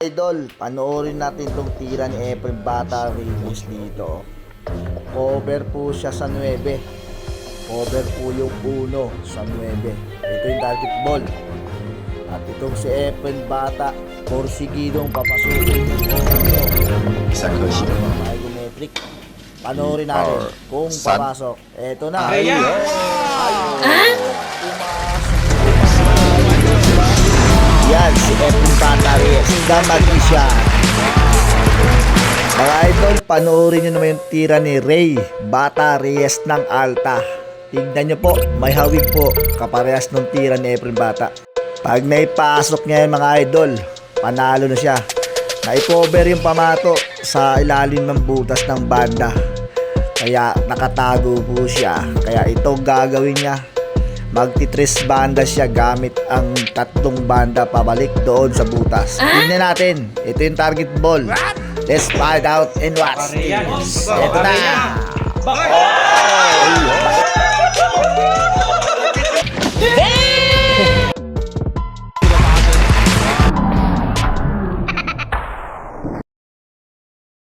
Idol, panoorin natin tong tira ni Efrem Bata Ramos dito. Cover po siya sa 9. Cover po yung 1 sa 9. Ito yung target ball. At itong si Efrem Bata, porsigidong papasukin. Isa ko siya. Panoorin natin kung papasok. Ito na. Ayun. The magician. Mga idol, panoorin nyo naman yung tira ni Ray Bata Reyes ng Alta. Tignan nyo po, may hawig po, kaparehas ng tira ni Efren Bata. Pag naipasok niya yung mga idol, panalo na siya. Naicover yung pamato sa ilalim ng butas ng banda. Kaya nakatago po siya. Kaya ito gagawin niya magtitres banda siya gamit ang tatlong banda pabalik doon sa butas. Tingnan natin. Ito yung target ball. Let's find out and watch. Ito na.